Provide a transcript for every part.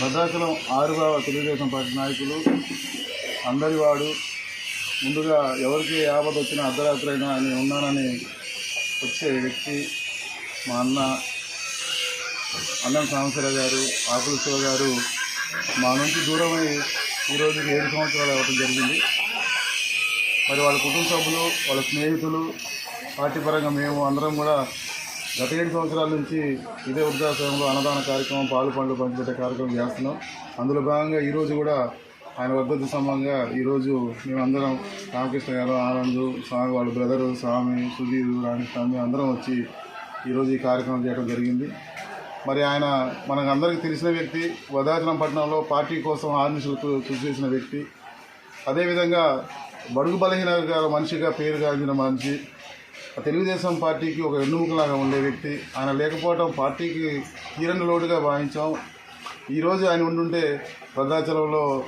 Bhadrachalam ఆరుగావ Telugu Desam party నాయకులు అందరి వాడు ముందుగా ఎవరికి ఆపద వచ్చినా అర్ధరాత్రి అయినా నేను ఉన్నానని వచ్చే వ్యక్తి మా అన్న అన్నం సాంబశివరావు గారు ఆకుల శివ గారు మా నుంచి దూరమై ఈరోజు ఏడు సంవత్సరాలు అవ్వటం జరిగింది. మరి వాళ్ళ కుటుంబ సభ్యులు వాళ్ళ స్నేహితులు పార్టీ పరంగా మేము అందరం కూడా గత ఏడు సంవత్సరాల నుంచి ఇదే వృద్ధాశ్రమంలో అన్నదాన కార్యక్రమం పాలు పండ్లు పంచిపెట్టే కార్యక్రమం చేస్తున్నాం. అందులో భాగంగా ఈరోజు కూడా ఆయన వర్ధంతి సంబంధంగా ఈరోజు మేమందరం రామకృష్ణ గారు ఆనంద్ స్వామి వాళ్ళ బ్రదరు స్వామి సుధీర్ రాణిస్వామి అందరం వచ్చి ఈరోజు ఈ కార్యక్రమం చేయడం జరిగింది. మరి ఆయన మనకు అందరికీ తెలిసిన వ్యక్తి వదాచలం పట్టణంలో పార్టీ కోసం ఆర్మిషులకు కృషి చేసిన వ్యక్తి. అదేవిధంగా బడుగు బలహీన గారు మనిషిగా పేరు గాంచిన మనిషి. తెలుగుదేశం పార్టీకి ఒక వెన్నుముకలాగా ఉండే వ్యక్తి. ఆయన లేకపోవడం పార్టీకి తీరని లోటుగా భావించాం. ఈరోజు ఆయన ఉండుంటే భద్రాచలంలో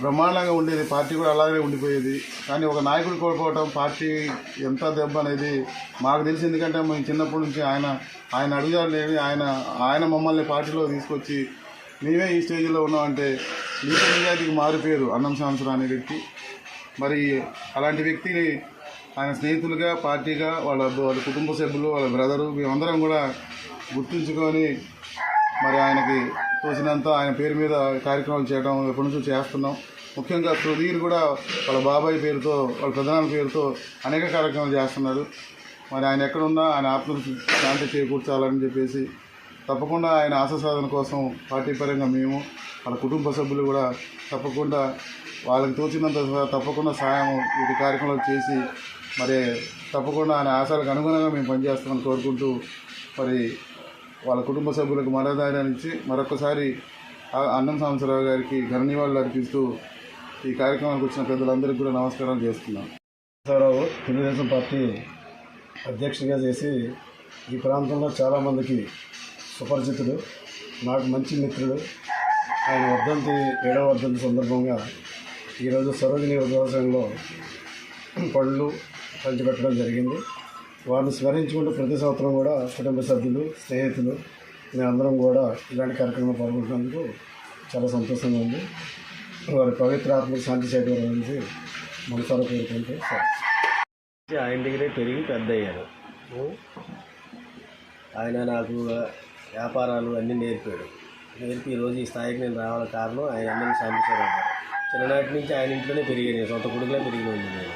బ్రహ్మాండంగా ఉండేది. పార్టీ కూడా అలాగే ఉండిపోయేది. కానీ ఒక నాయకుడు కోల్పోవటం పార్టీ ఎంత దెబ్బ అనేది మాకు తెలిసి. ఎందుకంటే మేము చిన్నప్పటి నుంచి ఆయన ఆయన అడుగుజాడు లేని ఆయన ఆయన మమ్మల్ని పార్టీలో తీసుకొచ్చి మేమే ఈ స్టేజ్లో ఉన్నామంటే నీతి నిజాతికి మారిపోయారు అన్నం సంవత్సరం అనే వ్యక్తి. మరి అలాంటి వ్యక్తిని ఆయన స్నేహితులుగా పార్టీగా వాళ్ళ వాళ్ళ కుటుంబ సభ్యులు వాళ్ళ బ్రదరు మేమందరం కూడా గుర్తుంచుకొని మరి ఆయనకి చూసినంత ఆయన పేరు మీద కార్యక్రమాలు చేయడం ఎప్పటి నుంచో చేస్తున్నాం. ముఖ్యంగా సుధీర్ కూడా వాళ్ళ బాబాయ్ పేరుతో వాళ్ళ ప్రధాన పేరుతో అనేక కార్యక్రమాలు చేస్తున్నారు మరి ఆయన ఎక్కడున్నా ఆయన ఆత్మకు శాంతి చేకూర్చాలని చెప్పేసి తప్పకుండా ఆయన ఆశ సాధన కోసం పార్టీ పరంగా మేము వాళ్ళ కుటుంబ సభ్యులు కూడా తప్పకుండా వాళ్ళకి తోచినంత తప్పకుండా సహాయం ఈ కార్యక్రమాలు చేసి మరి తప్పకుండా ఆయన ఆశలకు అనుగుణంగా మేము పనిచేస్తామని కోరుకుంటూ మరి వాళ్ళ కుటుంబ సభ్యులకు మరదానాన్ని ఇచ్చి మరొకసారి అన్నం సాంబశివరావు గారికి ఘన నివాళులు అర్పిస్తూ ఈ కార్యక్రమానికి వచ్చిన పెద్దలందరికీ కూడా నమస్కారాలు చేస్తున్నాం. సారావు తెలుగుదేశం పార్టీ అధ్యక్షుడిగా చేసి ఈ ప్రాంతంలో చాలామందికి సుపరిచితుడు నాకు మంచి మిత్రుడు. ఆయన వర్ధంతి ఏడవ వర్ధంతి సందర్భంగా ఈరోజు సరోజిని వ్యవసాయంలో పళ్ళు పంచిపెట్టడం జరిగింది. వారిని స్మరించుకుంటూ ప్రతి సంవత్సరం కూడా కుటుంబ సభ్యులు స్నేహితులు మేమందరం కూడా ఇలాంటి కార్యక్రమంలో పాల్గొంటున్నందుకు చాలా సంతోషంగా ఉంది. వారి పవిత్ర ఆత్మకు శాంతి చేకూరాలని మనసారా కోరుకుంటూ సార్. ఆయన దగ్గరే పెరిగి పెద్ద అయ్యాను ఆయన నాకు వ్యాపారాలు అన్నీ నేర్పాడు. నేర్పి ఈరోజు ఈ స్థాయికి నేను రావడానికి కారణం ఆయన అందరినీ శాంతించారు చిన్ననాటి నుంచి ఆయన ఇంట్లోనే పెరిగాను సొంత కొడుకులే పెరిగిన నేను.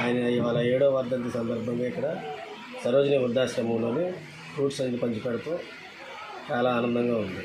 ఆయన ఇవాళ ఏడో వర్ధంతి సందర్భంగా ఇక్కడ సరోజిని వృద్ధాశ్రమంలోని ఫ్రూట్స్ అన్ని పంచిపెడుతూ చాలా ఆనందంగా ఉంది.